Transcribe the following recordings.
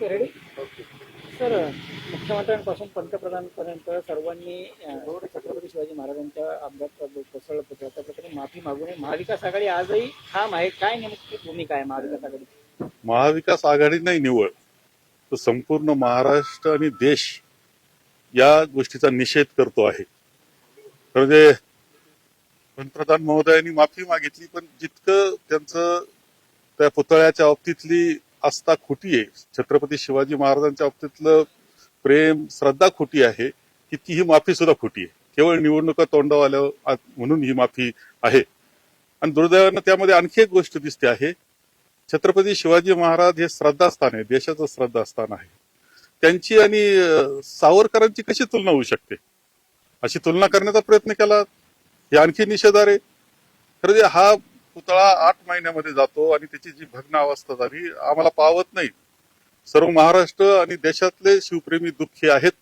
Okay ready? Sir मुख्यमंत्र्यांपासून पंतप्रधानपर्यंत सर्वांनी रोड छत्रपती शिवाजी महाराजांच्या अपघात कोसळलं होतं त्या माफी मागू नये. महाविकास आघाडी आजही ठाम आहे. काय नेमकी भूमिका आहे महाविकास आघाडी महाविकास आघाडी नाही निवड तर संपूर्ण महाराष्ट्र आणि देश या गोष्टीचा निषेध करतो आहे. म्हणजे पंतप्रधान महोदयांनी माफी मागितली पण जितकं त्यांचं त्या पुतळ्याच्या बाबतीतली आस्था खोटी आहे. छत्रपती शिवाजी महाराजांच्या बाबतीतलं प्रेम श्रद्धा खोटी आहे. की ती ही माफी सुद्धा खोटी आहे. केवळ निवडणुका तोंडावर आल्या म्हणून ही माफी आहे. आणि दुर्दैवानं त्यामध्ये आणखी एक गोष्ट दिसते आहे. छत्रपती शिवाजी महाराज हे श्रद्धास्थान आहे. देशाचं श्रद्धास्थान आहे. त्यांची आणि सावरकरांची कशी तुलना होऊ शकते? अशी तुलना करण्याचा प्रयत्न केला. हे आणखी निषेधार आहे. खरं हा पुतळा आठ महिन्यामध्ये जातो आणि त्याची जी भग्न अवस्था झाली आम्हाला पावत नाही. सर्व महाराष्ट्र आणि देशातले शिवप्रेमी दुःखी आहेत.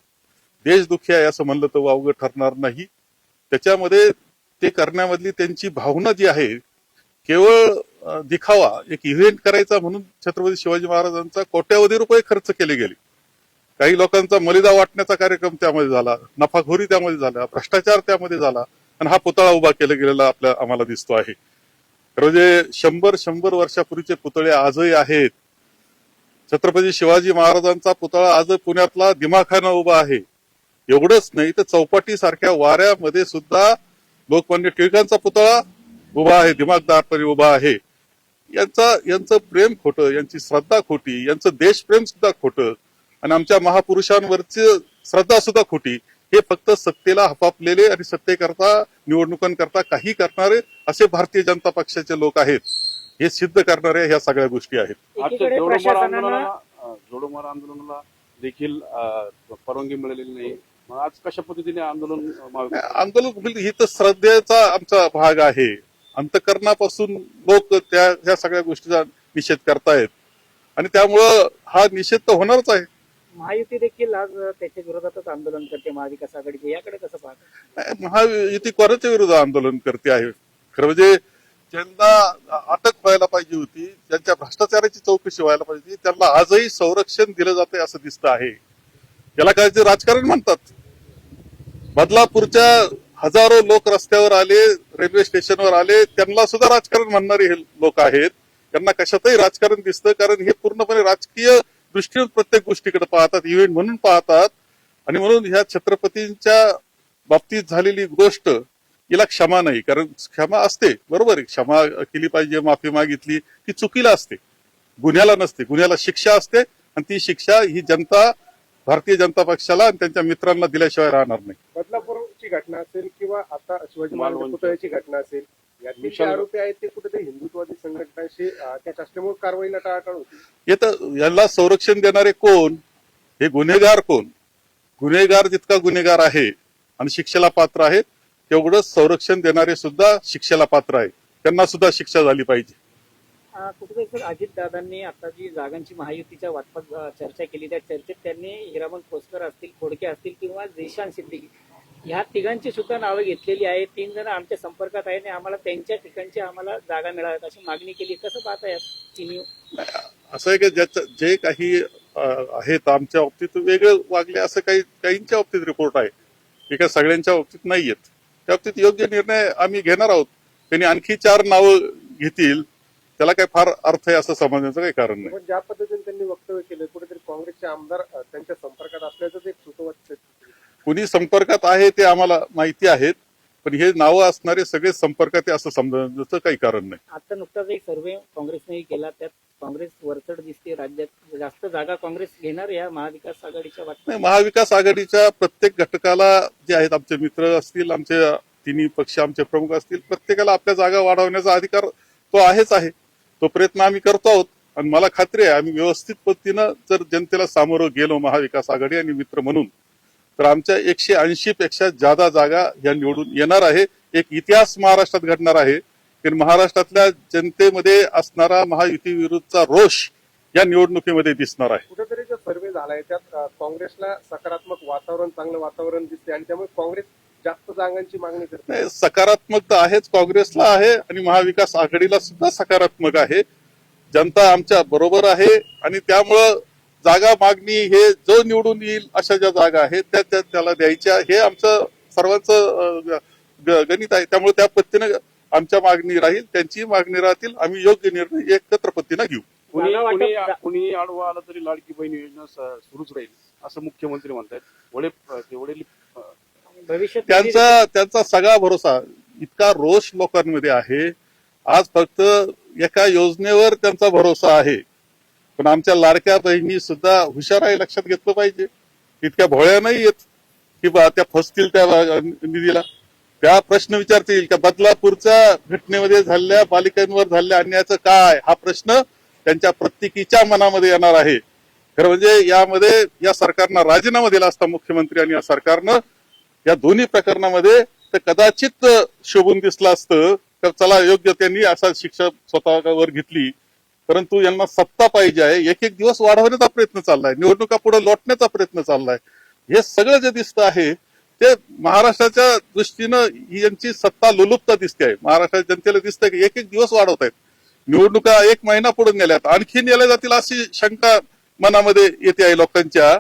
देश दुःखी आहे असं म्हणलं तर वावगं ठरणार नाही. त्याच्यामध्ये ते करण्यामधली त्यांची भावना जी आहे केवळ दिखावा एक इव्हेंट करायचा म्हणून छत्रपती शिवाजी महाराजांचा कोट्यावधी रुपये खर्च केले गेले. काही लोकांचा मलिदा वाटण्याचा कार्यक्रम त्यामध्ये झाला नफाखोरी त्यामध्ये झाला भ्रष्टाचार त्यामध्ये झाला आणि हा पुतळा उभा केला गेलेला आपल्या आम्हाला दिसतो आहे. खरं जे शंभर शंभर वर्षापूर्वीचे पुतळे आजही आहेत छत्रपती शिवाजी महाराजांचा पुतळा आज पुण्यातला दिमाखाना उभा आहे. एवढंच नाही तर चौपाटी सारख्या वाऱ्यामध्ये सुद्धा लोकमान्य टिळकांचा पुतळा उभा आहे दिमागदारपणे उभा आहे. यांचा यांचं प्रेम खोटं यांची श्रद्धा खोटी यांचं देशप्रेम सुद्धा खोटं आणि आमच्या महापुरुषांवरची श्रद्धा सुद्धा खोटी. हे फक्त सत्तेला हपापलेले आणि सत्तेकरता निवडणुकांकरता काही करणारे असे भारतीय जनता पक्षाचे लोक आहेत. हे सिद्ध करणाऱ्या ह्या सगळ्या गोष्टी आहेत. जोडोमार आंदोलनाला देखील परवानगी मिळालेली नाही. मग आज कशा पद्धतीने आंदोलन आंदोलन ही तर श्रद्धेचा आमचा भाग आहे. अंतकरणापासून लोक त्या ह्या सगळ्या गोष्टीचा निषेध करतायत. आणि त्यामुळं हा निषेध तर होणारच आहे. महायुती देखील आज त्याच्या विरोधातच आंदोलन करते महाविकास आघाडीचे. याकडे कसं पाहत? महायुती कोणाच्या विरुद्ध आंदोलन करते आहे? खरं म्हणजे ज्यांना अटक व्हायला पाहिजे होती ज्यांच्या भ्रष्टाचाराची चौकशी व्हायला पाहिजे होती त्यांना आजही संरक्षण दिलं जाते असं दिसतं आहे. याला काय ते राजकारण म्हणतात? बदलापूरच्या हजारो लोक रस्त्यावर आले रेल्वे स्टेशनवर आले त्यांना सुद्धा राजकारण म्हणणारे हे लोक आहेत. त्यांना कशातही राजकारण दिसतं कारण हे पूर्णपणे राजकीय दृष्टीने प्रत्येक गोष्टीकडे पाहतात इव्हेंट म्हणून पाहतात. आणि म्हणून ह्या छत्रपतींच्या बाबतीत झालेली गोष्ट हिला क्षमा नाही. कारण क्षमा असते. बरोबर आहे. क्षमा केली पाहिजे माफी मागितली ती चुकीला असते. गुन्ह्याला नसते. गुन्ह्याला शिक्षा असते. आणि ती शिक्षा ही जनता भारतीय जनता पक्षाला आणि त्यांच्या मित्रांना दिल्याशिवाय राहणार नाही. बदलापूरची घटना असेल किंवा आता शिवाजी महाराज. पुतळ्याची घटना असेल यातले जे विशाल- आरोपी आहेत ते कुठेतरी हिंदुत्वादी संघटनांशी अं, त्याच्या असल्यामुळे कारवाईला टाळाटाळ होती. हे तर याला संरक्षण देणारे कोण? हे गुन्हेगार कोण? गुन्हेगार जितका गुन्हेगार आहे आणि शिक्षेला पात्र आहे तेवढंच संरक्षण देणारे सुद्धा शिक्षेला पात्र आहे त्यांना सुद्धा शिक्षा झाली पाहिजे. कुठेतरी सर अजितदादांनी आता जी जागांची महायुतीच्या वाटपात चर्चा केली त्या चर्चेत त्यांनी हिरामण खोसकर असतील खोडके असतील किंवा देशांत सिद्दीकी ह्या तिघांची सुद्धा नावं घेतलेली आहेत. तीन जण आमच्या संपर्कात आहे आणि आम्हाला त्यांच्या ठिकाणची आम्हाला जागा मिळाव्यात अशी मागणी केली. कसं पाहता यात तिन्ही? असं आहे की ज्याचं जे काही आहेत आमच्या बाबतीत वेगळे वागले असं काही काहींच्या बाबतीत रिपोर्ट आहे. एका सगळ्यांच्या बाबतीत नाही आहेत त्या बाबतीत योग्य निर्णय आम्ही घेणार आहोत. त्यांनी आणखी चार नावं घेतील. त्याला काही फार अर्थ आहे असं समजण्याचं काही कारण नाही. पण ज्या पद्धतीने त्यांनी वक्तव्य केलं कुठेतरी काँग्रेसचे आमदार त्यांच्या संपर्कात असल्याचं कुणी संपर्कात आहे ते आम्हाला माहिती आहेत पण हे नावं असणारे सगळे संपर्कात असं समजण्याचं काही कारण नाही. आता नुकताच एक सर्वे काँग्रेसनेही केला त्यात काँग्रेस वरचढ दिसते राज्यात जास्त जागा काँग्रेस घेणार या महाविकास आघाडीच्या नाही महाविकास आघाडीच्या प्रत्येक घटकाला जे आहेत आमचे मित्र असतील आमचे तिन्ही पक्ष आमचे प्रमुख असतील प्रत्येकाला आपल्या जागा वाढवण्याचा अधिकार तो आहेच आहे. तो प्रयत्न आम्ही करतो आहोत आणि मला खात्री आहे आम्ही व्यवस्थित पद्धतीनं जर जनतेला सामोरं गेलो महाविकास आघाडी आणि मित्र म्हणून तर आमच्या एकशे ऐंशी पेक्षा जादा जागा या निवडून येणार आहे. एक इतिहास महाराष्ट्रात घडणार आहे. की महाराष्ट्रातल्या जनतेमध्ये असणारा महायुती विरुद्धचा रोष या निवडणुकीमध्ये दिसणार आहे. कुठेतरी जो सर्वे झालाय त्यात काँग्रेसला सकारात्मक वातावरण चांगलं वातावरण दिसते आणि त्यामुळे काँग्रेस जास्त जागांची मागणी करते. सकारात्मक तर आहेच काँग्रेसला आहे आणि महाविकास आघाडीला सुद्धा सकारात्मक आहे. जनता आमच्या बरोबर आहे आणि त्यामुळं जागा मागणी हे जो निवडून येईल अशा ज्या जागा आहेत त्या त्या त्याला द्यायच्या. हे आमचं सर्वांचं गणित आहे. त्यामुळे त्या पद्धतीनं आमच्या मागणी राहील त्यांची मागणी राहतील. आम्ही योग्य निर्णय एकत्र पद्धतीनं घेऊ. कुणी आडवा आला तरी लाडकी बहीण योजना सुरूच राहील असं मुख्यमंत्री म्हणतात वडे ते वडील अं, भविष्यात त्यांचा त्यांचा सगळा भरोसा इतका रोष लोकांमध्ये आहे. आज फक्त एका योजनेवर त्यांचा भरोसा आहे. पण आमच्या लाडक्या बहिणी सुद्धा हुशार आहे लक्षात घेतलं पाहिजे. इतक्या भोळ्या नाही येत की बा त्या फसतील त्या निधीला. त्या प्रश्न विचारतील का बदलापूरच्या घटनेमध्ये झालेल्या बालिकांवर झालेल्या अन्यायाचं काय? हा प्रश्न त्यांच्या प्रत्येकीच्या मनामध्ये येणार आहे. खरं म्हणजे यामध्ये या सरकारनं राजीनामा दिला असता मुख्यमंत्री आणि या सरकारनं. या दोन्ही प्रकरणामध्ये तर कदाचित शोभून दिसलं असतं. तर चला योग्य त्यांनी असा शिक्षा स्वतःवर घेतली. परंतु यांना सत्ता पाहिजे आहे. एक एक दिवस वाढवण्याचा प्रयत्न चाललाय. निवडणुका पुढे लोटण्याचा प्रयत्न चाललाय. हे सगळं जे दिसतं आहे ते महाराष्ट्राच्या दृष्टीनं यांची सत्ता लोलुपता दिसते आहे. महाराष्ट्राच्या जनतेला दिसतंय की एक एक दिवस वाढवत आहेत. निवडणुका एक महिना पुढे गेल्यात आणखी नेल्या जातील अशी शंका मनामध्ये येते आहे लोकांच्या.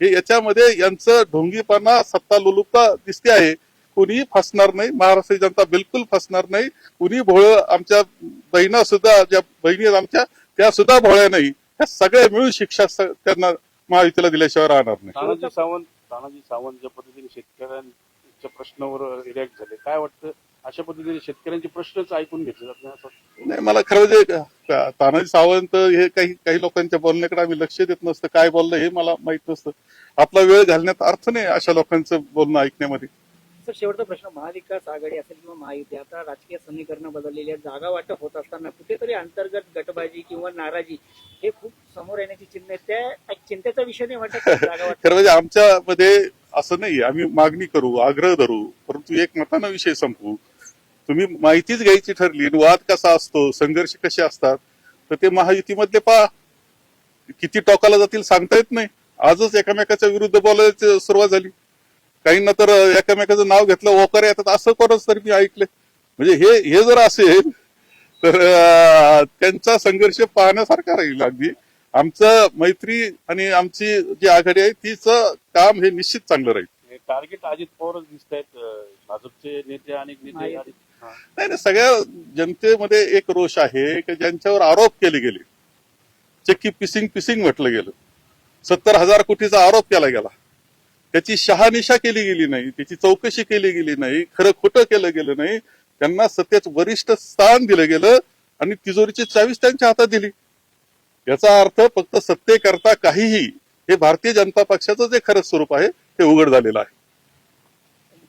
हे याच्यामध्ये यांचं ढोंगीपणा सत्ता लोलुपता दिसते आहे. कुणीही फसणार नाही. महाराष्ट्राची जनता बिलकुल फसणार नाही. कुणी भोळ आमच्या बहिणा सुद्धा ज्या बहिणी आहेत आमच्या त्या सुद्धा भोळ्या नाही. ह्या सगळ्या मिळून शिक्षा त्यांना महायुतीला दिल्याशिवाय राहणार नाही. तानाजी सावंत तानाजी सावंत ज्या पद्धतीने शेतकऱ्यांच्या प्रश्नावर रिॲक्ट झाले काय वाटतं? अशा पद्धतीने शेतकऱ्यांचे प्रश्नच ऐकून घेतले जात नाही? नाही मला खरं म्हणजे तानाजी सावंत हे काही काही लोकांच्या बोलण्याकडे आम्ही लक्ष देत नसतं. काय बोललं हे मला माहीत नसतं. आपला वेळ घालण्यात अर्थ नाही अशा लोकांचं बोलणं ऐकण्यामध्ये. सर शेवटचा प्रश्न महाविकास आघाडी असेल किंवा महायुती आता राजकीय समीकरण बदललेली आहेत जागा वाटप होत असताना कुठेतरी अंतर्गत गटबाजी किंवा नाराजी हे खूप समोर येण्याची चिन्ह त्या चिंतेचा विषय नाही वाटत खरं म्हणजे आमच्यामध्ये असं नाही आम्ही मागणी करू आग्रह धरू परंतु एक मतानं विषय संपवू. तुम्ही माहितीच घ्यायची ठरली वाद कसा असतो संघर्ष कसे असतात तर ते महायुतीमधले पहा. किती टोकाला जातील सांगता येत नाही. आजच एकामेकाच्या विरुद्ध बोलायची सुरुवात झाली. काहींना तर एकामेकाचं नाव घेतलं ओकर येतात असं कोणच तरी मी ऐकलंय. म्हणजे हे हे जर असेल तर त्यांचा संघर्ष पाहण्यासारखा राहील अगदी. आमचं मैत्री आणि आमची जी आघाडी आहे तिचं काम हे निश्चित चांगलं राहील. हे टार्गेट अजित पवारच दिसत आहेत भाजपचे नेते नेते. आणि- हा. नाही नाही सगळ्या जनतेमध्ये एक रोष आहे की ज्यांच्यावर आरोप केले गेले. चक्की पिसिंग पिसिंग म्हटलं गेलं. सत्तर हजार कोटीचा आरोप केला गेला. त्याची शहानिशा केली गेली नाही त्याची चौकशी केली गेली नाही खरं खोटं केलं गेलं नाही त्यांना सत्तेत वरिष्ठ स्थान दिलं गेलं आणि तिजोरीची चावीस त्यांच्या हातात दिली. याचा अर्थ फक्त सत्तेकरता काहीही हे भारतीय जनता पक्षाचं जे खरं स्वरूप आहे ते उघड झालेलं आहे.